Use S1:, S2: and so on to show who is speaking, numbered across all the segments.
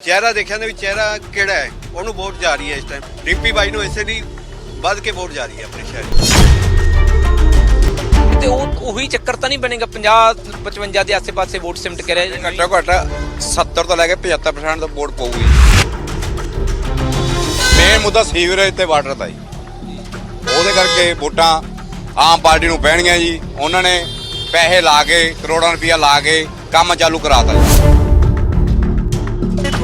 S1: ਚਿਹਰਾ ਦੇਖਿਆ ਨੇ ਵੀ ਚਿਹਰਾ ਕਿਹੜਾ ਹੈ? ਉਹਨੂੰ ਵੋਟ ਜਾ ਰਹੀ ਹੈ ਇਸ ਟਾਈਮ ਰਿੰਪੀ ਬਾਈ ਨੂੰ ਇਸੇ ਲਈ ਵੱਧ ਕੇ ਵੋਟ ਜਾ ਰਹੀ ਹੈ ਆਪਣੇ ਸ਼ਹਿਰ
S2: ਤੇ ਉਹ ਉਹੀ ਚੱਕਰ ਤਾਂ ਨਹੀਂ ਬਣੇਗਾ 50 55 ਦੇ ਆਸੇ-ਪਾਸੇ ਵੋਟ ਸਿਮਟ ਕੇ ਰਹਿ
S3: ਘੱਟੋ ਘੱਟ 70 ਤੋਂ ਲੈ ਕੇ 75% ਦਾ ਵੋਟ ਪਊਗੀ। ਮੇਨ ਮੁੱਦਾ ਸੀਵਰੇਜ ਤੇ ਵਾਟਰ ਦਾ ਜੀ ਉਹਦੇ ਕਰਕੇ ਵੋਟਾਂ ਆਮ ਪਾਰਟੀ ਨੂੰ ਪੈਣਗੀਆਂ ਜੀ। ਉਹਨਾਂ ਨੇ ਪੈਸੇ ਲਾ ਕੇ ਕਰੋੜਾਂ ਰੁਪਇਆ ਲਾ ਕੇ ਕੰਮ ਚਾਲੂ ਕਰਾਤਾ ਜੀ।
S4: ਤੇ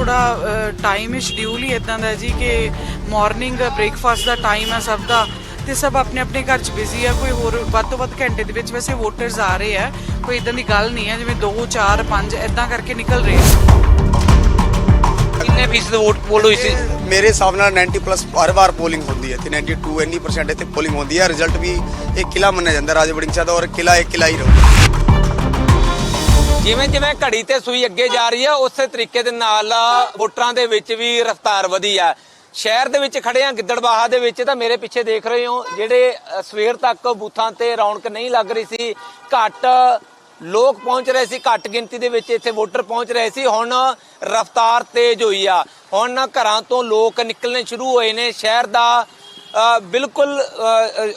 S4: ਥੋੜਾ ਟਾਈਮ ਸ਼ਡਿਊਲ ਹੀ ਇਦਾਂ ਦਾ ਜੀ ਕਿ ਮਾਰਨਿੰਗ ਬ੍ਰੇਕਫਾਸਟ ਦਾ ਟਾਈਮ ਹੈ ਸਭ ਦਾ ਤੇ ਸਭ ਆਪਣੇ ਆਪਣੇ ਘਰ 'ਚ ਬਿਜ਼ੀ ਆ ਕੋਈ ਹੋਰ ਵੱਧ ਤੋਂ ਵੱਧ ਘੰਟੇ ਦੇ ਵਿੱਚ ਵੈਸੇ ਵੋਟਰਸ ਆ ਰਹੇ ਆ ਕੋਈ ਇਦਾਂ ਦੀ ਗੱਲ ਨਹੀਂ ਹੈ ਜਿਵੇਂ 2 4 5 ਇਦਾਂ ਕਰਕੇ ਨਿਕਲ ਰਹੇ ਆ।
S2: ਕਿੰਨੇ ਫੀਸਦ ਵੋਟ ਪੋਲ ਹੋਈ ਸੀ?
S5: ਮੇਰੇ ਹਿਸਾਬ ਨਾਲ 90 ਪਲੱਸ ਹਰ ਵਾਰ ਪੋਲਿੰਗ ਹੁੰਦੀ ਹੈ ਤੇ 92 ਇੰਨੀ ਪਰਸੈਂਟ ਇੱਥੇ ਪੋਲਿੰਗ ਹੁੰਦੀ ਹੈ ਰਿਜ਼ਲਟ ਵੀ ਇੱਕ ਕਿਲਾ ਮੰਨਿਆ ਜਾਂਦਾ ਰਾਜੇ ਵੜਿੰਗ ਸਾਹਿਬ ਦਾ ਔਰ ਕਿਲਾ ਇੱਕ ਕਿਲਾ ਹੀ ਰਹੂਗਾ।
S2: ਜਿਵੇਂ ਜਿਵੇਂ ਘੜੀ ਤੇ ਸੂਈ ਅੱਗੇ ਜਾ ਰਹੀ ਹੈ, ਉਸੇ ਤਰੀਕੇ ਦੇ ਨਾਲ ਵੋਟਰਾਂ ਦੇ ਵਿੱਚ ਵੀ ਰਫ਼ਤਾਰ ਵਧੀ ਆ ਸ਼ਹਿਰ ਦੇ ਵਿੱਚ ਖੜੇ ਆ ਗਿੱਦੜਬਾਹਾ ਦੇ ਵਿੱਚ, ਤਾਂ ਮੇਰੇ ਪਿੱਛੇ ਦੇਖ ਰਹੇ ਹੋ, ਜਿਹੜੇ ਸਵੇਰ ਤੱਕ ਬੂਥਾਂ ਤੇ ਰੌਣਕ ਨਹੀਂ ਲੱਗ ਰਹੀ ਸੀ। ਘੱਟ ਲੋਕ ਪਹੁੰਚ ਰਹੇ ਸੀ, ਘੱਟ ਗਿਣਤੀ ਦੇ ਵਿੱਚ ਇੱਥੇ ਵੋਟਰ ਪਹੁੰਚ ਰਹੇ ਸੀ। ਹੁਣ ਰਫ਼ਤਾਰ ਤੇਜ਼ ਹੋਈ ਆ। ਹੁਣ ਘਰਾਂ ਤੋਂ ਲੋਕ ਨਿਕਲਣੇ ਸ਼ੁਰੂ ਹੋਏ ਨੇ। ਸ਼ਹਿਰ ਦਾ ਬਿਲਕੁਲ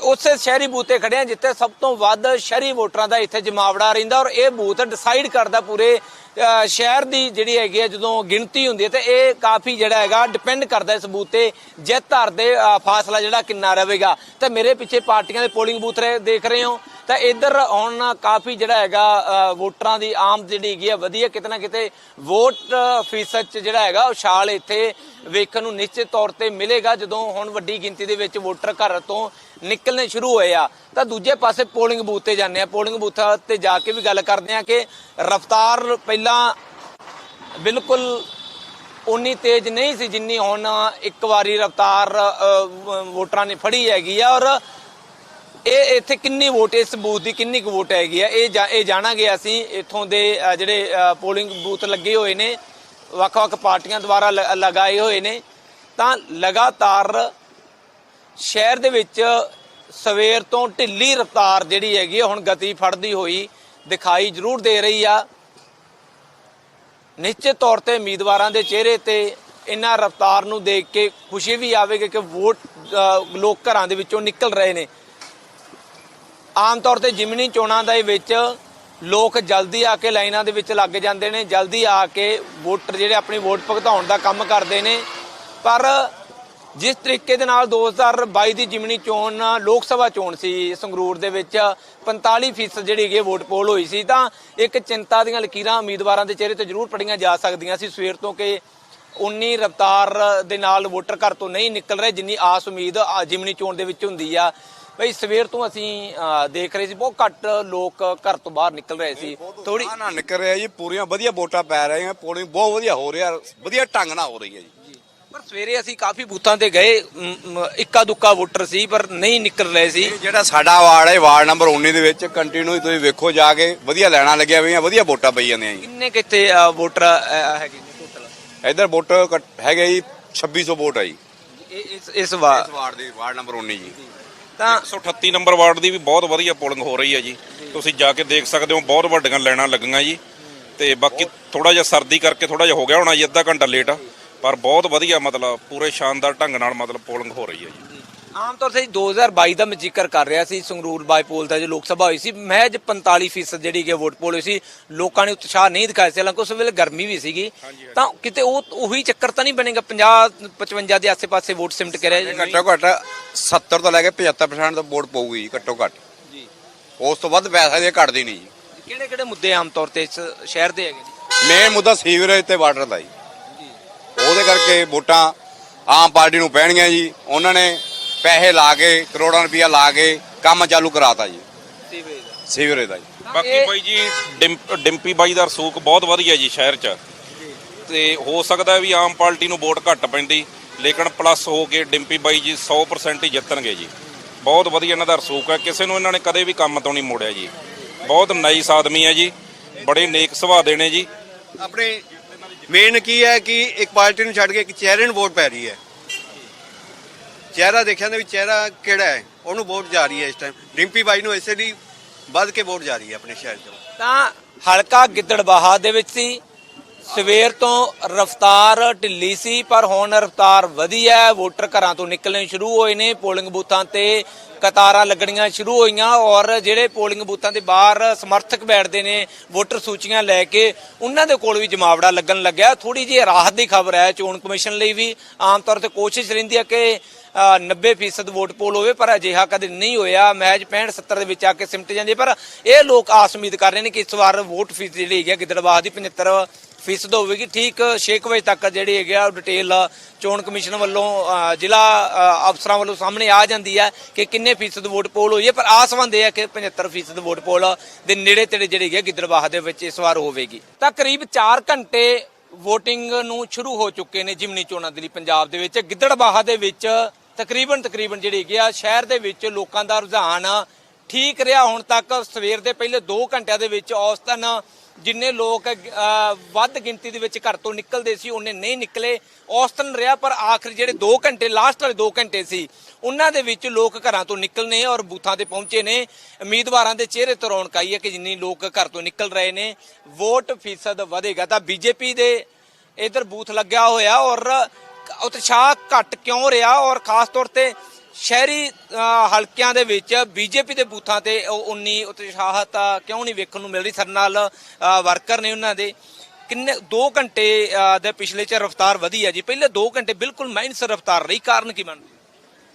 S2: ਉਸੇ ਸ਼ਹਿਰੀ ਬੂਥ ਤੇ ਖੜੇ ਆ ਜਿੱਥੇ ਸਭ ਤੋਂ ਵੱਧ ਸ਼ਹਿਰੀ ਵੋਟਰਾਂ ਦਾ ਇੱਥੇ ਜਮਾਵੜਾ ਰਹਿੰਦਾ ਔਰ ਇਹ ਬੂਥ ਡਿਸਾਈਡ ਕਰਦਾ ਪੂਰੇ ਸ਼ਹਿਰ ਦੀ ਜਿਹੜੀ ਹੈਗੀ ਹੈ ਜਦੋਂ ਗਿਣਤੀ ਹੁੰਦੀ ਹੈ ਤੇ ਇਹ ਕਾਫੀ ਜਿਹੜਾ ਹੈਗਾ ਡਿਪੈਂਡ ਕਰਦਾ ਇਸ ਬੂਥ ਤੇ ਜਿੱਤ ਹਾਰ ਦੇ ਫਾਸਲਾ ਜਿਹੜਾ ਕਿੰਨਾ ਰਹੇਗਾ। ਤੇ ਮੇਰੇ ਪਿੱਛੇ ਪਾਰਟੀਆਂ ਦੇ ਪੋਲਿੰਗ ਬੂਥ ਰਹੇ ਦੇਖ ਰਹੇ ਹੋ। ਤਾਂ ਇੱਧਰ ਹੁਣ ਕਾਫੀ ਜਿਹੜਾ ਹੈਗਾ ਵੋਟਰਾਂ ਦੀ ਆਮ ਜਿਹੜੀ ਹੈਗੀ ਆ, ਵਧੀਆ ਕਿਤੇ ਨਾ ਕਿਤੇ ਵੋਟ ਫੀਸਦ ਚ ਜਿਹੜਾ ਹੈਗਾ ਉਛਾਲ ਇੱਥੇ ਵੇਖਣ ਨੂੰ ਨਿਸ਼ਚਿਤ ਤੌਰ ਤੇ ਮਿਲੇਗਾ। ਜਦੋਂ ਹੁਣ ਵੱਡੀ ਗਿਣਤੀ ਦੇ ਵਿੱਚ ਵੋਟਰ ਘਰ ਤੋਂ ਨਿਕਲਣੇ ਸ਼ੁਰੂ ਹੋਏ ਆ, ਤਾਂ ਦੂਜੇ ਪਾਸੇ ਪੋਲਿੰਗ ਬੂਥ ਤੇ ਜਾਂਦੇ ਆ। ਪੋਲਿੰਗ ਬੂਥਾਂ ਤੇ ਜਾ ਕੇ ਵੀ ਗੱਲ ਕਰਦੇ ਆ ਕਿ ਰਫ਼ਤਾਰ ਪਹਿਲਾਂ ਬਿਲਕੁਲ ਉਨੀ ਤੇਜ਼ ਨਹੀਂ ਸੀ ਜਿੰਨੀ ਹੁਣ ਇੱਕ ਵਾਰੀ ਰਫ਼ਤਾਰ ਵੋਟਰਾਂ ਨੇ ਫੜੀ ਹੈਗੀ ਆ। ਔਰ ਇਹ ਇੱਥੇ ਕਿੰਨੀ ਵੋਟ ਇਸ ਬੂਥ ਦੀ ਕਿੰਨੀ ਕੁ ਵੋਟ ਹੈਗੀ ਆ? ਇਹ ਜਾ- ਇਹ ਜਾਣਾਂਗੇ ਅਸੀਂ ਇੱਥੋਂ ਦੇ ਜਿਹੜੇ ਪੋਲਿੰਗ ਬੂਥ ਲੱਗੇ ਹੋਏ ਨੇ ਵੱਖ-ਵੱਖ ਪਾਰਟੀਆਂ ਦੁਆਰਾ ਲ- ਲਗਾਏ ਹੋਏ ਨੇ। ਤਾਂ ਲਗਾਤਾਰ ਸ਼ਹਿਰ ਦੇ ਵਿੱਚ ਸਵੇਰ ਤੋਂ ਢਿੱਲੀ ਰਫ਼ਤਾਰ ਜਿਹੜੀ ਹੈਗੀ ਆ, ਹੁਣ ਗਤੀ ਫੜਦੀ ਹੋਈ ਦਿਖਾਈ ਜ਼ਰੂਰ ਦੇ ਰਹੀ ਆ। ਨਿਸ਼ਚਿਤ ਤੌਰ ਤੇ ਉਮੀਦਵਾਰਾਂ ਦੇ ਚਿਹਰੇ ਤੇ ਇਹਨਾਂ ਰਫ਼ਤਾਰ ਨੂੰ ਦੇਖ ਕੇ ਖੁਸ਼ੀ ਵੀ ਆਵੇਗੀ ਕਿ ਵੋਟ ਲੋਕ ਘਰਾਂ ਦੇ ਵਿੱਚੋਂ ਨਿਕਲ ਰਹੇ ਨੇ। ਆਮ ਤੌਰ ਤੇ ਜਿਮਨੀ ਚੋਣਾਂ ਦੇ ਵਿੱਚ ਲੋਕ ਜਲਦੀ ਆ ਕੇ ਲਾਈਨਾਂ ਦੇ ਵਿੱਚ ਲੱਗ ਜਾਂਦੇ ਨੇ, ਜਲਦੀ ਆ ਕੇ ਵੋਟਰ ਜਿਹੜੇ ਆਪਣੀ ਵੋਟ ਭੁਗਤਾਉਣ ਦਾ ਕੰਮ ਕਰਦੇ ਨੇ। ਪਰ ਜਿਸ ਤਰੀਕੇ ਦੇ ਨਾਲ 2022 ਦੀ ਜਿਮਨੀ ਚੋਣ, ਲੋਕ ਸਭਾ ਚੋਣ ਸੀ ਸੰਗਰੂਰ ਦੇ ਵਿੱਚ 45% ਜਿਹੜੀ ਹੈਗੀ ਵੋਟ ਪੋਲ ਹੋਈ ਸੀ, ਤਾਂ ਇੱਕ ਚਿੰਤਾ ਦੀਆਂ ਲਕੀਰਾਂ ਉਮੀਦਵਾਰਾਂ ਦੇ ਚਿਹਰੇ ਤੇ ਜ਼ਰੂਰ ਪੜੀਆਂ ਜਾ ਸਕਦੀਆਂ ਸੀ। ਸਵੇਰ ਤੋਂ ਕਿ ਉਨੀ ਰਫ਼ਤਾਰ ਦੇ ਨਾਲ ਵੋਟਰ ਘਰ ਤੋਂ ਨਹੀਂ ਨਿਕਲ ਰਹੇ, ਜਿੰਨੀ ਆਸ ਉਮੀਦ ਆ ਜਿਮਨੀ ਚੋਣ ਦੇ ਵਿੱਚ ਹੁੰਦੀ ਆ। ਬਈ ਸਵੇਰ ਤੋਂ ਅਸੀਂ ਦੇਖ ਰਹੇ ਸੀ ਬਹੁਤ ਘੱਟ ਲੋਕ ਘਰ ਤੋਂ ਬਾਹਰ ਨਿਕਲ ਰਹੇ ਸੀ। ਥੋੜੀ
S3: ਨਾ ਨਿਕਲ ਰਿਹਾ ਜੀ ਪੂਰੀਆਂ ਵਧੀਆ ਵੋਟਾਂ ਪੈ ਰਹੀਆਂ ਪੋਲਿੰਗ ਬਹੁਤ ਵਧੀਆ ਹੋ ਰਿਹਾ ਵਧੀਆ ਢੰਗ ਨਾਲ ਹੋ ਰਹੀ ਹੈ ਜੀ।
S2: ਪਰ ਸਵੇਰੇ ਅਸੀਂ ਕਾਫੀ ਬੂਥਾਂ ਤੇ ਗਏ ਇੱਕਾ ਦੁੱਕਾ ਵੋਟਰ ਸੀ ਪਰ ਨਹੀਂ ਨਿਕਲ ਰਹੇ ਸੀ।
S3: ਜਿਹੜਾ ਸਾਡਾ ਵਾਰਡ ਹੈ ਵਾਰਡ ਨੰਬਰ 19 ਦੇ ਵਿੱਚ ਕੰਟੀਨਿਊ ਤੁਸੀਂ ਵੇਖੋ ਜਾ ਕੇ ਵਧੀਆ ਲੈਣਾ ਲੱਗਿਆ ਹੋਈਆਂ ਵਧੀਆ ਵੋਟਾਂ ਪਈ ਜਾਂਦੀਆਂ ਜੀ।
S2: ਕਿੰਨੇ ਕਿੱਥੇ ਅ, ਵੋਟਰ ਹੈਗੇ ਟੋਟਲ
S3: ਇਧਰ ਹੈਗੇ ਜੀ 2600 ਵੋਟ ਜੀ।
S2: ਵਾਰ
S3: ਇਸ ਵਾਰਡ ਦੀ ਵਾਰਡ ਨੰਬਰ 19 ਜੀ।
S2: ਤਾਂ
S6: 138 ਨੰਬਰ ਵਾਰਡ ਦੀ ਵੀ ਬਹੁਤ ਵਧੀਆ ਪੋਲਿੰਗ ਹੋ ਰਹੀ ਹੈ ਜੀ। ਤੁਸੀਂ ਜਾ ਕੇ ਦੇਖ ਸਕਦੇ ਹੋ, ਬਹੁਤ ਵੱਡੀਆਂ ਲਾਈਨਾਂ ਲੱਗੀਆਂ ਜੀ। ਤੇ ਬਾਕੀ ਥੋੜਾ ਜਿਹਾ ਸਰਦੀ ਕਰਕੇ ਥੋੜਾ ਜਿਹਾ ਹੋ ਗਿਆ ਹੋਣਾ ਜੀ, ਅੱਧਾ ਘੰਟਾ ਲੇਟ। ਆ ਪਰ ਬਹੁਤ ਵਧੀਆ ਮਤਲਬ ਪੂਰੇ ਸ਼ਾਨਦਾਰ ਢੰਗ ਨਾਲ ਮਤਲਬ ਪੋਲਿੰਗ ਹੋ ਰਹੀ ਹੈ ਜੀ।
S2: ਆਮ ਤੌਰ ਤੇ 2022 ਦਾ ਮੈਂ ਜ਼ਿਕਰ ਕਰ ਰਿਹਾ ਸੀ ਸੰਗਰੂਰ ਬਾਈਪੋਲ ਦਾ ਜੋ ਲੋਕ ਸਭਾ ਹੋਈ ਸੀ ਮਹਿਜ 45% ਜਿਹੜੀ ਕਿ ਵੋਟ ਪੋਲ ਹੋਈ ਸੀ ਲੋਕਾਂ ਨੇ ਉਤਸ਼ਾਹ ਨਹੀਂ ਦਿਖਾਇਆ ਸੀ ਹਾਲਾਂਕਿ ਉਸ ਵੇਲੇ ਗਰਮੀ ਵੀ ਸੀਗੀ। ਤਾਂ ਕਿਤੇ ਉਹ ਉਹੀ ਚੱਕਰ ਤਾਂ ਨਹੀਂ ਬਣੇਗਾ 50 55 ਦੇ ਆਸੇ-ਪਾਸੇ ਵੋਟ ਸਿਮਟ ਕੇ ਰਹਿ
S3: ਘੱਟੋ ਘੱਟ 70 ਤੋਂ ਲੈ ਕੇ 75% ਦਾ ਵੋਟ ਪਊਗੀ ਘੱਟੋ ਘੱਟ।
S2: ਜੀ।
S3: ਉਸ ਤੋਂ ਵੱਧ ਪੈਸਾ ਦੇ ਘਟਦੀ ਨਹੀਂ ਜੀ।
S2: ਕਿਹੜੇ ਕਿਹੜੇ ਮੁੱਦੇ ਆਮ ਤੌਰ ਤੇ ਇਸ ਸ਼ਹਿਰ ਦੇ ਹੈਗੇ ਜੀ
S3: ਮੇਨ ਮੁੱਦਾ ਸੀਵਰੇਜ ਤੇ ਵਾਟਰ ਦਾ ਜੀ। ਉਹਦੇ ਕਰਕੇ ਵੋਟਾਂ ਆਮ ਪਾਰਟੀ ਨੂੰ ਪੈਣਗੀਆਂ ਜੀ। ਉਹਨਾਂ ਨੇ ਪੈਸੇ ਲਾ ਕੇ ਕਰੋੜਾਂ ਰੁਪਇਆ ਲਾ ਕੇ ਕੰਮ ਚਾਲੂ ਕਰਾਤਾ ਜੀ।
S2: ਸੀਵਰੇਜ ਦਾ
S3: ਸੀਵਰੇਜ ਦਾ ਜੀ।
S6: ਬਾਕੀ ਬਾਈ ਜੀ ਡਿੰਪ- ਡਿੰਪੀ ਬਾਈ ਦਾ ਰਸੂਖ ਬਹੁਤ ਵਧੀਆ ਜੀ ਸ਼ਹਿਰ 'ਚ। ਤੇ ਹੋ ਸਕਦਾ ਵੀ ਆਮ ਪਾਰਟੀ ਨੂੰ ਵੋਟ ਘੱਟ ਪੈਂਦੀ ਲੇਕਿਨ ਪਲੱਸ ਹੋ ਕੇ ਡਿੰਪੀ ਬਾਈ ਜੀ 100% ਹੀ ਜਿੱਤਣਗੇ ਜੀ। ਬਹੁਤ ਵਧੀਆ ਇਹਨਾਂ ਦਾ ਰਸੂਖ ਹੈ। ਕਿਸੇ ਨੂੰ ਇਹਨਾਂ ਨੇ ਕਦੇ ਵੀ ਕੰਮ ਤੋਂ ਨਹੀਂ ਮੋੜਿਆ ਜੀ। ਬਹੁਤ ਨਾਈਸ ਆਦਮੀ ਹੈ ਜੀ। ਬੜੇ ਨੇਕ ਸੁਭਾਅ ਦੇ ਨੇ ਜੀ।
S1: ਆਪਣੇ ਮੇਨ ਕੀ ਹੈ ਕਿ ਇੱਕ ਪਾਰਟੀ ਨੂੰ ਛੱਡ ਕੇ ਇੱਕ ਚਿਹਰੇ ਨੂੰ ਵੋਟ ਪੈ ਰਹੀ ਹੈ। ਚਿਹਰਾ ਦੇਖਿਆ ਨੇ ਵੀ ਚਿਹਰਾ ਕਿਹੜਾ ਹੈ? ਉਹਨੂੰ ਵੋਟ ਜਾ ਰਹੀ ਹੈ ਇਸ ਟਾਈਮ ਰਿੰਪੀ ਬਾਈ ਨੂੰ ਇਸੇ ਲਈ ਵੱਧ ਕੇ ਵੋਟ ਜਾ ਰਹੀ ਹੈ ਆਪਣੇ ਸ਼ਹਿਰ 'ਚ।
S2: ਤਾਂ ਹਲਕਾ ਗਿੱਦੜਬਾਹਾ ਦੇ ਵਿੱਚ ਸੀ। ਸਵੇਰ ਤੋਂ ਰਫ਼ਤਾਰ ਢਿੱਲੀ ਸੀ, ਪਰ ਹੁਣ ਰਫ਼ਤਾਰ ਵਧੀ ਹੈ। ਵੋਟਰ ਘਰਾਂ ਤੋਂ ਨਿਕਲਣੇ ਸ਼ੁਰੂ ਹੋਏ ਨੇ। ਪੋਲਿੰਗ ਬੂਥਾਂ ਤੇ ਕਤਾਰਾਂ ਲੱਗਣੀਆਂ ਸ਼ੁਰੂ ਹੋਈਆਂ ਔਰ ਜਿਹੜੇ ਪੋਲਿੰਗ ਬੂਥਾਂ ਦੇ ਬਾਹਰ ਸਮਰਥਕ ਬੈਠਦੇ ਨੇ ਵੋਟਰ ਸੂਚੀਆਂ ਲੈ ਕੇ, ਉਹਨਾਂ ਦੇ ਕੋਲ ਵੀ ਜਮਾਵੜਾ ਲੱਗਣ ਲੱਗਿਆ। ਥੋੜੀ ਜਿਹੀ ਰਾਹਤ ਦੀ ਖਬਰ ਹੈ ਚੋਣ ਕਮਿਸ਼ਨ ਲਈ ਵੀ। ਆਮ ਤੌਰ ਤੇ ਕੋਸ਼ਿਸ਼ ਰਹਿੰਦੀ ਹੈ ਕਿ 90% ਵੋਟ ਪੋਲ ਹੋਵੇ, ਪਰ ਅਜਿਹਾ ਕਦੇ ਨਹੀਂ ਹੋਇਆ। ਮੈਚ 65 70 ਦੇ ਵਿੱਚ ਆ ਕੇ ਸਿਮਟ ਜਾਂਦੀ ਹੈ। ਪਰ ਇਹ ਲੋਕ ਆਸ ਉਮੀਦ ਕਰ ਰਹੇ ਨੇ ਕਿ ਇਸ ਵਾਰ ਵੋਟ ਫੀਸ ਜਿਹੜੀ ਹੈਗੀ ਹੈ ਗਿੱਦੜਬਾਹ ਦੀ 75 ਫੀਸਦ ਹੋਵੇਗੀ। ਠੀਕ 6 ਵਜੇ ਤੱਕ ਜਿਹੜੀ ਹੈਗੀ ਆ, ਡਿਟੇਲ ਚੋਣ ਕਮਿਸ਼ਨ ਵੱਲੋਂ ਜ਼ਿਲ੍ਹਾ ਅਫਸਰਾਂ ਵੱਲੋਂ ਸਾਹਮਣੇ ਆ ਜਾਂਦੀ ਹੈ ਕਿ ਕਿੰਨੇ ਫੀਸਦ ਵੋਟ ਪੋਲ ਹੋਈ ਹੈ। ਪਰ ਆਸਵੰਦ ਇਹ ਹੈ ਕਿ 75 ਫੀਸਦ ਵੋਟ ਪੋਲ ਦੇ ਨੇੜੇ ਤੇੜੇ ਜਿਹੜੀ ਹੈਗੀ ਹੈ ਗਿੱਦੜਬਾਹ ਦੇ ਵਿੱਚ ਇਸ ਵਾਰ ਹੋਵੇਗੀ। ਤਾਂ ਕਰੀਬ 4 ਘੰਟੇ VOTING ਨੂੰ ਸ਼ੁਰੂ ਹੋ ਚੁੱਕੇ ਨੇ ਜਿਮਨੀ ਚੋਣਾਂ ਦੇ ਲਈ ਪੰਜਾਬ ਦੇ ਵਿੱਚ। ਗਿੱਦੜਬਾਹਾ ਦੇ ਵਿੱਚ ਤਕਰੀਬਨ ਤਕਰੀਬਨ ਜਿਹੜੀ ਹੈਗੀ ਆ, ਸ਼ਹਿਰ ਦੇ ਵਿੱਚ ਲੋਕਾਂ ਦਾ ਰੁਝਾਨ ਠੀਕ ਰਿਹਾ। ਹੁਣ ਤੱਕ ਸਵੇਰ ਦੇ ਪਹਿਲੇ 2 ਘੰਟਿਆਂ ਦੇ ਵਿੱਚ ਔਸਤਨ, ਜਿੰਨੇ ਲੋਕ ਵੱਧ ਗਿਣਤੀ ਦੇ ਵਿੱਚ ਘਰ ਤੋਂ ਨਿਕਲਦੇ ਸੀ, ਉਹਨੇ ਨਹੀਂ ਨਿਕਲੇ। ਔਸਤਨ ਰਿਹਾ, ਪਰ ਆਖਰੀ ਜਿਹੜੇ 2 ਘੰਟੇ ਲਾਸਟ ਵਾਲੇ 2 ਘੰਟੇ ਸੀ, ਉਹਨਾਂ ਦੇ ਵਿੱਚ ਲੋਕ ਘਰਾਂ ਤੋਂ ਨਿਕਲਨੇ ਔਰ ਬੂਥਾਂ ਤੇ ਪਹੁੰਚੇ ਨੇ। ਉਮੀਦਵਾਰਾਂ ਦੇ ਚਿਹਰੇ ਤੋਂ ਰੌਣਕ ਆਈ ਹੈ ਕਿ ਜਿੰਨੀ ਲੋਕ ਘਰ ਤੋਂ ਨਿਕਲ ਰਹੇ ਨੇ, ਵੋਟ ਫੀਸਦ ਵਧੇਗਾ। ਤਾਂ ਬੀਜੇਪੀ ਦੇ ਇਧਰ ਬੂਥ ਲੱਗਿਆ ਹੋਇਆ ਔਰ ਉਤਸ਼ਾਹ ਘਟ ਕਿਉਂ ਰਿਹਾ? ਔਰ ਖਾਸ ਤੌਰ ਤੇ ਸ਼ਹਿਰੀ ਹਲਕਿਆਂ ਦੇ ਵਿੱਚ ਬੀਜੇਪੀ ਦੇ ਬੂਥਾਂ ਤੇ ਉਹ ਉਨੀ ਉਤਸ਼ਾਹਤ ਕਿਉਂ ਨਹੀਂ ਵੇਖਣ ਨੂੰ ਮਿਲ ਰਹੀ? ਸਾਡੇ ਨਾਲ ਵਰਕਰ ਨੇ ਉਹਨਾਂ ਦੇ। ਕਿੰਨੇ 2 ਘੰਟੇ ਦੇ ਪਿਛਲੇ ਚ ਰਫ਼ਤਾਰ ਵਧੀ ਹੈ ਜੀ। ਪਹਿਲੇ 2 ਘੰਟੇ ਬਿਲਕੁਲ ਮਾਈਨਸ ਰਫ਼ਤਾਰ ਰਹੀ। ਕਾਰਨ ਕੀ ਬਣ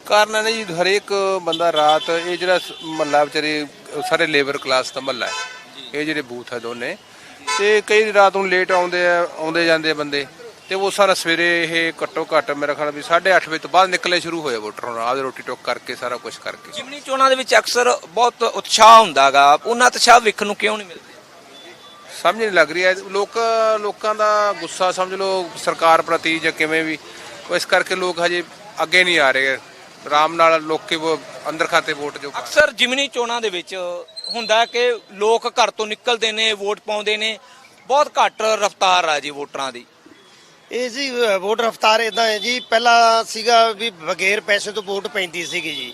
S7: ਕਾਰਨ ਹੈ ਜੀ ਹਰੇਕ ਬੰਦਾ ਰਾਤ ਇਹ ਜਿਹੜਾ ਮਹੱਲਾ ਵਿਚਾਰੇ ਸਾਰੇ ਲੇਬਰ ਕਲਾਸ ਦਾ ਮਹੱਲਾ ਹੈ। ਇਹ ਜਿਹੜੇ ਬੂਥ ਹੈ ਦੋਨੇ। ਤੇ ਕਈ ਰਾਤ ਨੂੰ ਲੇਟ ਆਉਂਦੇ ਆ ਆਉਂਦੇ ਜਾਂਦੇ ਬੰਦੇ। ਤੇ ਉਹ ਸਾਰਾ ਸਵੇਰੇ ਇਹ ਘੱਟੋ ਘੱਟ ਮੇਰਾ ਖਿਆਲ ਵੀ 8:30 ਵਜੇ ਤੋਂ ਬਾਅਦ ਨਿਕਲੇ ਸ਼ੁਰੂ ਹੋਏ ਵੋਟਰ ਹੁਣ ਆਪਦੇ ਰੋਟੀ ਟੋਕ ਕਰਕੇ ਸਾਰਾ ਕੁਝ ਕਰਕੇ।
S2: ਜਿਮਨੀ ਚੋਣਾਂ ਦੇ ਵਿੱਚ ਅਕਸਰ ਬਹੁਤ ਉਤਸ਼ਾਹ ਹੁੰਦਾਗਾ। ਉਹਨਾਂ ਉਤਸ਼ਾਹ ਵੇਖਣ ਨੂੰ ਕਿਉਂ ਨਹੀਂ ਮਿਲਦੇ?
S7: ਸਮਝ ਨਹੀਂ ਲੱਗ ਰਹੀ ਹੈ। ਲੋਕ ਲੋਕਾਂ ਦਾ ਗੁੱਸਾ ਸਮਝ ਲਓ ਸਰਕਾਰ ਪ੍ਰਤੀ ਜਾਂ ਕਿਵੇਂ ਵੀ। ਉਹ ਇਸ ਕਰਕੇ ਲੋਕ ਹਜੇ ਅੱਗੇ ਨਹੀਂ ਆ ਰਹੇ। ਆਰਾਮ ਨਾਲ ਲੋਕੀ ਉਹ ਅੰਦਰ ਖਾਤੇ ਵੋਟ ਜੋ
S2: ਅਕਸਰ ਜਿਮਨੀ ਚੋਣਾਂ ਦੇ ਵਿੱਚ ਹੁੰਦਾ ਕਿ ਲੋਕ ਘਰ ਤੋਂ ਨਿਕਲਦੇ ਨੇ ਵੋਟ ਪਾਉਂਦੇ ਨੇ। ਬਹੁਤ ਘੱਟ ਰਫ਼ਤਾਰ ਆ ਜੀ ਵੋਟਰਾਂ ਦੀ।
S8: ਇਹ ਜੀ ਵੋਟ ਰਫਤਾਰ ਇਦਾਂ ਹੈ ਜੀ ਪਹਿਲਾਂ ਸੀਗਾ ਵੀ ਬਗੈਰ ਪੈਸੇ ਤੋਂ ਵੋਟ ਪੈਂਦੀ ਸੀਗੀ ਜੀ।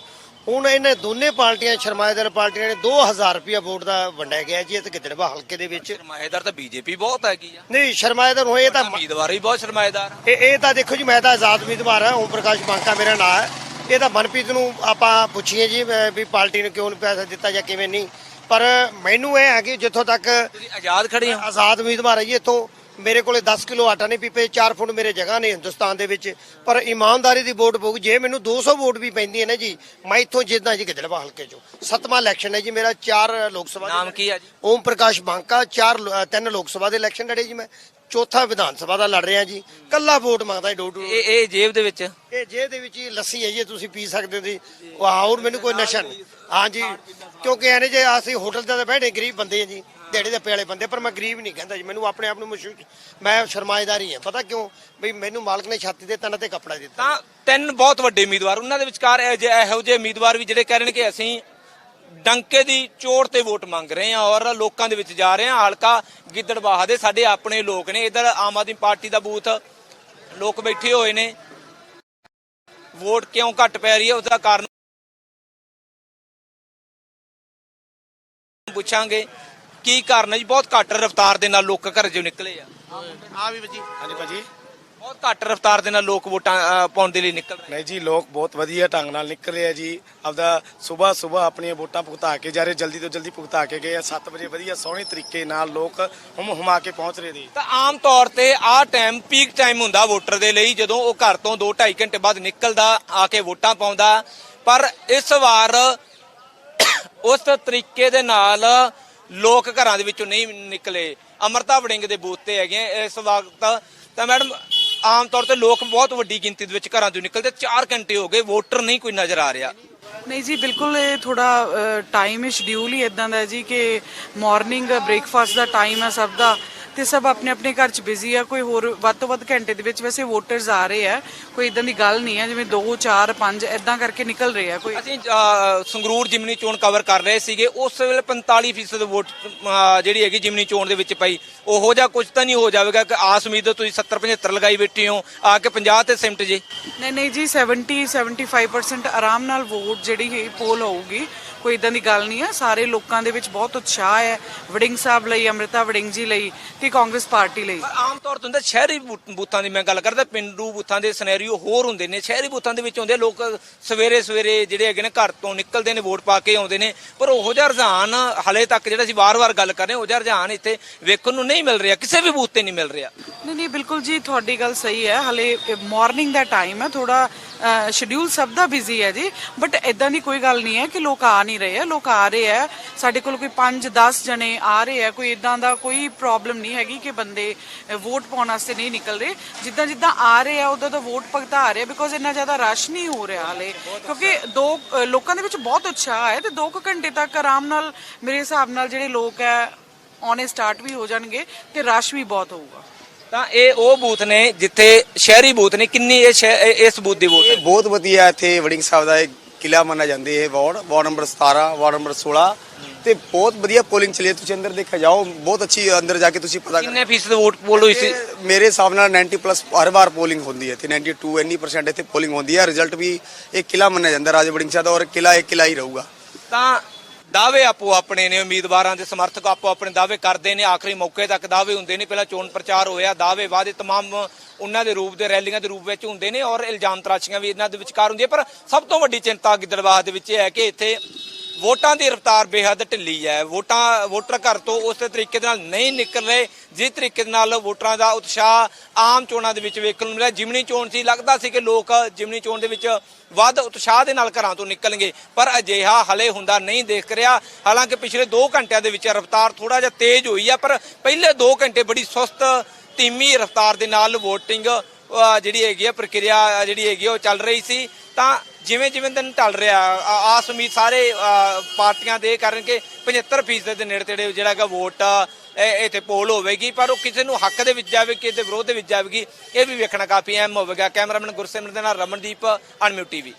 S8: ਹੁਣ ਇਹਨੇ ਦੋਨੇ ਪਾਰਟੀਆਂ ਸ਼ਰਮਾਏਦਾਰ ਪਾਰਟੀਆਂ ਨੇ 2000 ਰੁਪਇਆ ਵੋਟ ਦਾ ਵੰਡਿਆ ਗਿਆ ਜੀ ਇਹ ਗਿੱਦੜਬਾ ਹਲਕੇ ਦੇ ਵਿੱਚ।
S2: ਸਰਮਾਏਦਾਰ ਤਾਂ ਬੀਜੇਪੀ ਬਹੁਤ ਹੈਗੀ ਆ?
S8: ਨਹੀਂ ਸ਼ਰਮਾਏਦਾਰ ਹੋਏ ਇਹ ਤਾਂ
S2: ਉਮੀਦਵਾਰ ਵੀ ਬਹੁਤ ਸਰਮਾਏਦਾਰ ਆ।
S8: ਇਹ ਇਹ ਤਾਂ ਦੇਖੋ ਜੀ ਮੈਂ ਤਾਂ ਆਜ਼ਾਦ ਉਮੀਦਵਾਰ ਹਾਂ ਓਮ ਪ੍ਰਕਾਸ਼ ਬਾਂਕਾ ਮੇਰਾ ਨਾਮ ਹੈ। ਇਹ ਤਾਂ ਮਨਪ੍ਰੀਤ ਨੂੰ ਆਪਾਂ ਪੁੱਛੀਏ ਜੀ ਵੀ ਪਾਰਟੀ ਨੂੰ ਕਿਉਂ ਪੈਸਾ ਦਿੱਤਾ ਜਾਂ ਕਿਵੇਂ ਨਹੀਂ। ਪਰ ਮੈਨੂੰ ਇਹ ਹੈ ਕਿ ਜਿੱਥੋਂ ਤੱਕ
S2: ਤੁਸੀਂ ਆਜ਼ਾਦ ਖੜੇ ਹੋ।
S8: ਆਜ਼ਾਦ ਉਮੀਦਵਾਰ ਹੈ ਜੀ ਇੱਥੋਂ ਮੇਰੇ ਕੋਲੇ 10 ਕਿਲੋ ਆਟਾ ਨਹੀਂ ਪੀਪੇ 4 ਫੁੱਟ ਮੇਰੇ ਜਗ੍ਹਾ ਨੇ ਹਿੰਦੁਸਤਾਨ ਦੇ ਵਿੱਚ। ਪਰ ਇਮਾਨਦਾਰੀ ਦੀ ਵੋਟ ਪਊਗੀ। ਜੇ ਮੈਨੂੰ 200 ਵੋਟ ਵੀ ਪੈਂਦੀ ਹੈ ਨਾ ਜੀ ਮੈਂ ਇੱਥੋਂ ਜਿੱਦਾਂ ਜੀ ਗਿੱਦੜਵਾ ਹਲਕੇ ਚੋਂ। ਸੱਤਵਾਂ ਇਲੈਕਸ਼ਨ ਹੈ ਜੀ ਮੇਰਾ ਚਾਰ ਲੋਕ ਸਭਾ ਦੇ
S2: ਨਾਮ ਕੀ ਹੈ ਜੀ?
S8: ਓਮ ਪ੍ਰਕਾਸ਼ ਬਾਂਕਾ ਚਾਰ ਲੋ- ਅ, ਤਿੰਨ ਲੋਕ ਸਭਾ ਦੇ ਇਲੈਕਸ਼ਨ ਲੜੇ ਜੀ ਮੈਂ। ਚੌਥਾ ਵਿਧਾਨ ਸਭਾ ਦਾ ਲੜ ਰਿਹਾ ਜੀ। ਕੱਲਾ ਵੋਟ ਮੰਗਦਾ ਡੋਰ ਟੂ
S2: ਇਹ ਇਹ ਜੇਬ ਦੇ ਵਿੱਚ?
S8: ਇਹ ਜੇਬ ਦੇ ਵਿੱਚ ਹੀ ਲੱਸੀ ਹੈ ਜੀ ਤੁਸੀਂ ਪੀ ਸਕਦੇ ਹੋ ਜੀ। ਹੋਰ ਮੈਨੂੰ ਕੋਈ ਨਸ਼ਾ ਨਹੀਂ। ਹਾਂਜੀ ਕਿਉਂਕਿ ਐਨੇ ਜੇ ਅਸੀਂ ਹੋਟਲ ਤਾਂ ਬੈਠੇ ਗਰੀਬ ਬੰਦੇ ਆ ਜੀ। ਦਿਹਾੜੀ ਦੇ ਵਾਲੇ ਬੰਦੇ, ਪਰ ਮੈਂ ਗਰੀਬ ਨਹੀਂ ਕਹਿੰਦਾ ਜੀ, ਮੈਨੂੰ ਆਪਣੇ ਆਪ ਨੂੰ ਮਸ਼ਹੂਰ ਮੈਂ ਸ਼ਰਮਾਏਦਾਰ ਹਾਂ ਪਤਾ ਕਿਉਂ? ਵੀ ਮੈਨੂੰ ਮਾਲਕ ਨੇ ਛਾਤੀ ਦੇ ਤਨ ਤੇ ਕੱਪੜਾ ਦਿੱਤਾ।
S2: ਤਾਂ ਤਿੰਨ ਬਹੁਤ ਵੱਡੇ ਉਮੀਦਵਾਰ, ਉਹਨਾਂ ਦੇ ਵਿਚਕਾਰ ਇਹੋ ਜਿਹੇ ਉਮੀਦਵਾਰ ਵੀ ਜਿਹੜੇ ਕਹਿ ਰਹੇ ਨੇ ਕਿ ਅਸੀਂ ਡੰਕੇ ਦੀ ਚੋਟ ਤੇ ਵੋਟ ਮੰਗ ਰਹੇ ਹਾਂ ਔਰ ਲੋਕਾਂ ਦੇ ਵਿੱਚ ਜਾ ਰਹੇ ਹਾਂ। ਹਲਕਾ ਗਿੱਦੜਬਾਹਾ ਦੇ ਸਾਡੇ ਆਪਣੇ ਲੋਕ ਨੇ। ਇਧਰ ਆਮ ਆਦਮੀ ਪਾਰਟੀ ਦਾ ਬੂਥ ਲੋਕ ਬੈਠੇ ਹੋਏ ਨੇ। ਵੋਟ ਕਿਉਂ ਘੱਟ ਪੈ ਰਹੀ ਹੈ? ਉਸ ਕਾਰਨ ਪੁੱਛਾਂਗੇ। ਕੀ ਕਾਰਨ ਹੈ ਜੀ? ਬਹੁਤ ਘੱਟ ਰਫ਼ਤਾਰ ਦੇ ਨਾਲ ਲੋਕ ਘਰ ਚੋਂ ਨਿਕਲੇ ਆ।
S9: ਆ ਵੀ ਭਾਜੀ। ਹਾਂਜੀ ਭਾਜੀ।
S2: ਬਹੁਤ ਘੱਟ ਰਫ਼ਤਾਰ ਦੇ ਨਾਲ ਲੋਕ ਵੋਟਾਂ ਅ, ਪਾਉਣ ਦੇ ਲਈ ਨਿਕਲ ਰਹੇ
S9: ਨਹੀਂ ਜੀ ਲੋਕ ਬਹੁਤ ਵਧੀਆ ਢੰਗ ਨਾਲ ਨਿਕਲ ਰਹੇ ਆ ਜੀ। ਆਪਦਾ ਸਵੇਰ ਸਵੇਰ ਆਪਣੀਆਂ ਵੋਟਾਂ ਭੁਗਤਾ ਕੇ ਜਾ ਰਹੇ ਜਲਦੀ ਤੋਂ ਜਲਦੀ ਭੁਗਤਾ ਕੇ ਗਏ ਆ। 7 ਵਜੇ ਵਧੀਆ ਸੋਹਣੇ ਤਰੀਕੇ ਨਾਲ ਲੋਕ ਹੁਮ ਹੁਮਾ ਕੇ ਪਹੁੰਚ ਰਹੇ ਨੇ।
S2: ਤਾਂ ਆਮ ਤੌਰ ਤੇ ਆਹ ਟਾਈਮ ਪੀਕ ਟਾਈਮ ਹੁੰਦਾ ਵੋਟਰ ਦੇ ਲਈ ਜਦੋਂ ਉਹ ਘਰ ਤੋਂ 2.5 ਘੰਟੇ ਬਾਅਦ ਨਿਕਲਦਾ ਆ ਕੇ ਵੋਟਾਂ ਪਾਉਂਦਾ। ਪਰ ਇਸ ਵਾਰ ਉਸ ਤਰੀਕੇ ਦੇ ਨਾਲ ਲੋਕ ਘਰਾਂ ਦੇ ਵਿੱਚੋਂ ਨਹੀਂ ਨਿਕਲੇ। ਅਮਰਤਾ ਵੜਿੰਗ ਦੇ ਬੂਥ ਤੇ ਹੈਗੇ ਆ ਇਸ ਵਕਤ। ਤਾਂ ਮੈਡਮ, ਆਮ ਤੌਰ ਤੇ ਲੋਕ ਬਹੁਤ ਵੱਡੀ ਗਿਣਤੀ ਦੇ ਵਿੱਚ ਘਰਾਂ ਤੋਂ ਨਿਕਲਦੇ। 4 ਘੰਟੇ ਹੋ ਗਏ, ਵੋਟਰ ਨਹੀਂ ਕੋਈ ਨਜ਼ਰ ਆ ਰਿਹਾ।
S4: ਨਹੀਂ ਜੀ, ਬਿਲਕੁਲ ਇਹ ਥੋੜਾ ਟਾਈਮ ਹੈ ਸ਼ਡਿਊਲ ਹੀ ਇਦਾਂ ਦਾ ਹੈ ਜੀ ਕਿ ਮਾਰਨਿੰਗ ਬ੍ਰੇਕਫਾਸਟ ਦਾ ਟਾਈਮ ਹੈ ਸਭ ਦਾ। ਤੇ ਸਭ ਆਪਣੇ ਆਪਣੇ ਘਰ 'ਚ ਬਿਜ਼ੀ ਆ ਕੋਈ ਹੋਰ ਵੱਧ ਤੋਂ ਵੱਧ ਘੰਟੇ ਦੇ ਵਿੱਚ ਵੈਸੇ ਵੋਟਰਸ ਆ ਰਹੇ ਆ ਕੋਈ ਇਦਾਂ ਦੀ ਗੱਲ ਨਹੀਂ ਹੈ ਜਿਵੇਂ 2 4 5 ਇਦਾਂ ਕਰਕੇ ਨਿਕਲ ਰਹੇ ਆ ਕੋਈ।
S2: ਅਸੀਂ ਅ, ਸੰਗਰੂਰ ਜਿਮਨੀ ਚੋਣ ਕਵਰ ਕਰ ਰਹੇ ਸੀਗੇ ਉਸ ਵੇਲੇ 45% ਵੋਟ ਅ, ਜਿਹੜੀ ਹੈਗੀ ਜਿਮਨੀ ਚੋਣ ਦੇ ਵਿੱਚ ਪਈ। ਉਹੋ ਜਿਹਾ ਕੁਝ ਤਾਂ ਨਹੀਂ ਹੋ ਜਾਵੇਗਾ ਕਿ ਆਸ ਉਮੀਦ ਤੁਸੀਂ 70 75 ਲਗਾਈ ਬੈਠੇ ਹੋ ਆ ਕੇ 50 ਤੇ ਸਿਮਟ ਜੇ।
S4: ਨਹੀਂ ਨਹੀਂ ਜੀ 70 75% ਆਰਾਮ ਨਾਲ ਵੋਟ ਜਿਹੜੀ ਹੈ ਪੋਲ ਹੋਊਗੀ ਕੋਈ ਇਦਾਂ ਦੀ ਗੱਲ ਨਹੀਂ ਹੈ ਸਾਰੇ ਲੋਕਾਂ ਦੇ ਵਿੱਚ ਬਹੁਤ ਉਤਸ਼ਾਹ ਹੈ ਵੜਿੰਗ ਸਾਹਿਬ ਲਈ ਅੰਮ੍ਰਿਤਾ ਵੜਿੰਗ ਜੀ ਲਈ ਤੇ ਕਾਂਗਰਸ ਪਾਰਟੀ ਲਈ?
S2: ਪਰ ਆਮ ਤੌਰ ਤੇ ਹੁੰਦਾ ਸ਼ਹਿਰੀ ਬੂ- ਬੂਥਾਂ ਦੀ ਮੈਂ ਗੱਲ ਕਰਦਾ ਪਿੰਡੂ ਬੂਥਾਂ ਦੇ ਸਿਨੈਰੀਓ ਹੋਰ ਹੁੰਦੇ ਨੇ। ਸ਼ਹਿਰੀ ਬੂਥਾਂ ਦੇ ਵਿੱਚ ਆਉਂਦੇ ਲੋਕ ਸਵੇਰੇ ਸਵੇਰੇ ਜਿਹੜੇ ਹੈਗੇ ਨੇ ਘਰ ਤੋਂ ਨਿਕਲਦੇ ਨੇ ਵੋਟ ਪਾ ਕੇ ਆਉਂਦੇ ਨੇ। ਪਰ ਉਹੋ ਜਿਹਾ ਰੁਝਾਨ ਹਲੇ ਤੱਕ ਜਿਹੜਾ ਅਸੀਂ ਵਾਰ-ਵਾਰ ਗੱਲ ਕਰ ਰਹੇ ਹਾਂ ਉਹ ਜਿਹਾ ਰੁਝਾਨ ਇੱਥੇ ਵੇਖਣ ਨੂੰ ਨਹੀਂ ਮਿਲ ਰਿਹਾ ਕਿਸੇ ਵੀ ਬੂਥ ਤੇ ਨਹੀਂ ਮਿਲ ਰਿਹਾ।
S4: ਨਹੀਂ ਨਹੀਂ ਬਿਲਕੁਲ ਜੀ ਤੁਹਾਡੀ ਗੱਲ ਸਹੀ ਹੈ। ਹਲੇ ਮਾਰਨਿੰਗ ਦਾ ਟਾਈਮ ਹੈ ਥੋੜਾ ਸ਼ਡਿਊਲ ਸਭ ਦਾ ਬਿਜ਼ੀ ਹੈ ਜੀ ਬਟ ਇਦਾਂ ਦੀ ਕੋਈ ਗੱਲ ਨਹੀਂ ਹੈ ਕਿ ਲੋਕ ਆ ਨਹੀਂ ਰਹੇ ਆ ਲੋਕ ਆ ਰਹੇ ਆ ਸਾਡੇ ਕੋਲ ਕੋਈ 5 10 ਜਣੇ ਆ ਰਹੇ ਆ ਕੋਈ ਇਦਾਂ ਦਾ ਕੋਈ ਪ੍ਰੋਬਲਮ ਨਹੀਂ ਹੈਗੀ ਕਿ ਬੰਦੇ ਵੋਟ ਪਾਉਣ ਵਾਸਤੇ ਨਹੀਂ ਨਿਕਲ ਰਹੇ। ਜਿੱਦਾਂ ਜਿੱਦਾਂ ਆ ਰਹੇ ਆ, ਉਦੋਂ ਤਾਂ ਵੋਟ ਭਗਤਾ ਆ ਰਹੇ ਬਿਕੋਜ਼ ਇੰਨਾ ਜ਼ਿਆਦਾ ਰਸ਼ ਨਹੀਂ ਹੋ ਰਿਹਾ ਹਲੇ। ਕਿਉਂਕਿ ਦੋ ਲੋਕਾਂ ਦੇ ਵਿੱਚ ਬਹੁਤ ਉਤਸ਼ਾਹ ਹੈ ਤੇ 2 ਘੰਟੇ ਤੱਕ ਆਰਾਮ ਨਾਲ ਮੇਰੇ ਹਿਸਾਬ ਨਾਲ ਜਿਹੜੇ ਲੋਕ ਹੈ ਆਉਣੇ ਸਟਾਰਟ ਵੀ ਹੋ ਜਾਣਗੇ ਤੇ ਰਸ਼ ਵੀ ਬਹੁਤ ਹੋਊਗਾ।
S2: ਤਾਂ ਇਹ ਉਹ ਬੂਥ ਨੇ ਜਿੱਥੇ ਸ਼ਹਿਰੀ ਬੂਥ ਨੇ ਕਿੰਨੀ ਇਹ ਸ਼ਹਿ- ਇਹ- ਇਸ ਬੂਥ ਦੀ ਵੋਟ ਹੈ?
S5: ਇਹ ਬਹੁਤ ਵਧੀਆ ਇੱਥੇ ਵੜਿੰਗ ਸਾਹਿਬ ਦਾ ਇਹ ਕਿਲਾ ਮੰਨਿਆ ਜਾਂਦੇ ਇਹ ward ward number 17 ward number 16 ਤੇ ਬਹੁਤ ਵਧੀਆ ਪੋਲਿੰਗ ਚੱਲੀ ਹੈ। ਤੁਸੀਂ ਅੰਦਰ ਦੇਖਿਆ ਜਾਓ ਬਹੁਤ ਅੱਛੀ ਅੰਦਰ ਜਾ ਕੇ ਤੁਸੀਂ ਪਤਾ ਕਰ
S2: ਕਿੰਨੇ ਫੀਸਦ ਵੋਟ ਪੋਲ ਹੋਈ ਸੀ?
S5: ਇਹ ਮੇਰੇ ਹਿਸਾਬ ਨਾਲ 90 ਪਲੱਸ ਹਰ ਵਾਰ ਪੋਲਿੰਗ ਹੁੰਦੀ ਹੈ। ਤੇ 92 ਇੰਨੀ ਪਰਸੈਂਟ ਇੱਥੇ ਪੋਲਿੰਗ ਹੁੰਦੀ ਹੈ। ਰਿਜ਼ਲਟ ਵੀ ਇਹ ਕਿਲਾ ਮੰਨਿਆ ਜਾਂਦਾ ਰਾਜੇ ਵੜਿੰਗ ਸਾਹਿਬ ਦਾ ਔਰ ਕਿਲਾ ਇਹ ਕਿਲਾ ਹੀ ਰਹੂਗਾ।
S2: ਤਾਂ ਦਾਅਵੇ ਆਪੋ ਆਪਣੇ ਨੇ, ਉਮੀਦਵਾਰਾਂ ਦੇ ਸਮਰਥਕ ਆਪੋ ਆਪਣੇ ਦਾਅਵੇ ਕਰਦੇ ਨੇ, ਆਖਰੀ ਮੌਕੇ ਤੱਕ ਦਾਅਵੇ ਹੁੰਦੇ ਨੇ। ਪਹਿਲਾਂ ਚੋਣ ਪ੍ਰਚਾਰ ਹੋਇਆ, ਦਾਅਵੇ ਵਾਅਦੇ ਤਮਾਮ ਉਹਨਾਂ ਦੇ ਰੂਪ ਦੇ, ਰੈਲੀਆਂ ਦੇ ਰੂਪ ਵਿੱਚ ਹੁੰਦੇ ਨੇ ਔਰ ਇਲਜ਼ਾਮ ਤਰਾਸ਼ੀਆਂ ਵੀ ਇਹਨਾਂ ਦੇ ਵਿਚਕਾਰ ਹੁੰਦੀਆਂ। ਪਰ ਸਭ ਤੋਂ ਵੱਡੀ ਚਿੰਤਾ ਗਿੱਦੜਬਾਹ ਦੇ ਵਿੱਚ ਇਹ ਹੈ ਕਿ ਇੱਥੇ ਵੋਟਾਂ ਦੀ ਰਫ਼ਤਾਰ ਬੇਹੱਦ ਢਿੱਲੀ ਹੈ। ਵੋਟਾਂ, ਵੋਟਰ ਘਰ ਤੋਂ ਉਸੇ ਤਰੀਕੇ ਦੇ ਨਾਲ ਨਹੀਂ ਨਿਕਲ ਰਹੇ, ਜਿਸ ਤਰੀਕੇ ਦੇ ਨਾਲ ਵੋਟਰਾਂ ਦਾ ਉਤਸ਼ਾਹ ਆਮ ਚੋਣਾਂ ਦੇ ਵਿੱਚ ਵੇਖਣ ਨੂੰ ਮਿਲਿਆ। ਜਿਮਨੀ ਚੋਣ ਸੀ, ਲੱਗਦਾ ਸੀ ਕਿ ਲੋਕ ਜਿਮਨੀ ਚੋਣ ਦੇ ਵਿੱਚ ਵੱਧ ਉਤਸ਼ਾਹ ਦੇ ਨਾਲ ਘਰਾਂ ਤੋਂ ਨਿਕਲਣਗੇ, ਪਰ ਅਜਿਹਾ ਹਲੇ ਹੁੰਦਾ ਨਹੀਂ ਦੇਖ ਰਿਹਾ। ਹਾਲਾਂਕਿ ਪਿਛਲੇ 2 ਘੰਟਿਆਂ ਦੇ ਵਿੱਚ ਰਫ਼ਤਾਰ ਥੋੜਾ ਜਿਹਾ ਤੇਜ਼ ਹੋਈ ਹੈ, ਪਰ ਪਹਿਲੇ 2 ਘੰਟੇ ਬੜੀ ਸੁਸਤ, ਧੀਮੀ ਰਫ਼ਤਾਰ ਦੇ ਨਾਲ VOTING ਜਿਹੜੀ ਹੈਗੀ ਹੈ ਪ੍ਰਕਿਰਿਆ, ਜਿਹੜੀ ਹੈਗੀ ਆ ਉਹ ਚੱਲ ਰਹੀ ਸੀ। ਤਾਂ ਜਿਵੇਂ ਜਿਵੇਂ ਦਿਨ ਢਲ ਰਿਹਾ ਆਸ ਉਮੀਦ ਸਾਰੇ ਪਾਰਟੀਆਂ ਦੇ ਕਰਨ ਕਿ 75% ਦੇ ਨੇੜੇ ਤੇੜੇ ਜਿਹੜਾ ਹੈਗਾ ਵੋਟ ਇੱਥੇ ਪੋਲ ਹੋਵੇਗੀ, ਪਰ ਉਹ ਕਿਸੇ ਨੂੰ ਹੱਕ ਦੇ ਵਿੱਚ ਜਾਵੇ ਕਿਸੇ ਦੇ ਵਿਰੋਧ ਦੇ ਵਿੱਚ ਜਾਵੇਗੀ, ਇਹ ਵੀ ਵੇਖਣਾ ਕਾਫੀ ਅਹਿਮ ਹੋਵੇਗਾ। ਕੈਮਰਾਮੈਨ ਗੁਰਸਿਮਰਨ ਦੇ ਨਾਲ ਰਮਨਦੀਪ ਅਨਮਿਊਟ ਟੀਵੀ।